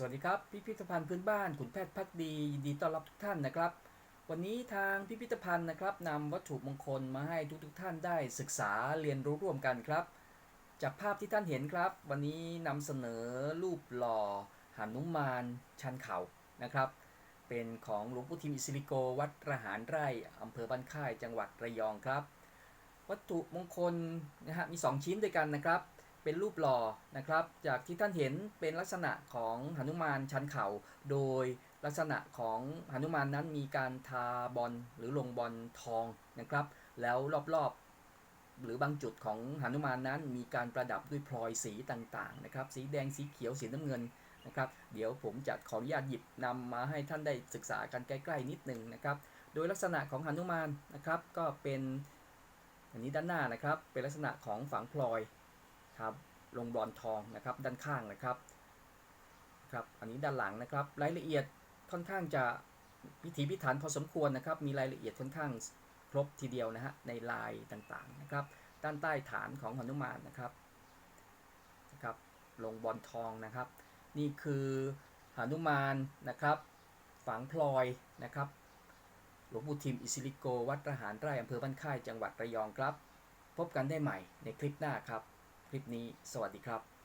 สวัสดีครับ พิพิธภัณฑ์พื้นบ้านขุนแพทย์พักดียินดีต้อนรับทุกท่านนะครับ วันนี้ทางพิพิธภัณฑ์นะครับนำวัตถุมงคลมาให้ทุกทุกๆท่านได้ศึกษาเรียนรู้ร่วมกันครับ จากภาพที่ท่านเห็นครับ วันนี้นำเสนอรูปหล่อหานุมานชันเขานะครับ เป็นของหลวงปู่ทิมอิสิลิโกวัดระหารไร่อำเภอบ้านค่ายจังหวัดระยองครับ วัตถุมงคลนะฮะมี 2 ชิ้นด้วยกันนะครับ เป็นรูปหล่อนะครับ จากที่ท่านเห็นเป็นลักษณะของหนุมานชันเขาโดยลักษณะของหนุมานนั้นมีการทาบอลหรือลงบอลทองนะครับ แล้วรอบๆ หรือบางจุดของหนุมานนั้นมีการประดับด้วยพลอยสีต่างๆนะครับ สีแดงสีเขียวสีน้ำเงินนะครับ เดี๋ยวผมจะขออนุญาตหยิบนำมาให้ท่านได้ศึกษากันใกล้ๆนิดนึงนะครับ โดยลักษณะของหนุมานนะครับก็เป็นอันนี้ด้านหน้านะครับเป็นลักษณะของฝังพลอย ครับลงบอลทองนะครับด้านข้างนะครับครับอันนี้ด้านหลังนะครับ รายละเอียดค่อนข้างจะพิถีพิถันพอสมควรนะครับ มีรายละเอียดค่อนข้างครบทีเดียวนะฮะในลายต่างๆนะครับ ด้านใต้ฐานของหนุมานนะครับนะครับ ลงบอลทองนะครับ นี่คือหนุมานนะครับ ฝังพลอยนะครับหลวงปู่ทิมอิสิลิโก วัดระหารไร่อำเภอบ้านค่ายจังหวัดระยองครับ พบกันได้ใหม่ในคลิปหน้าครับ คลิปนี้ สวัสดีครับ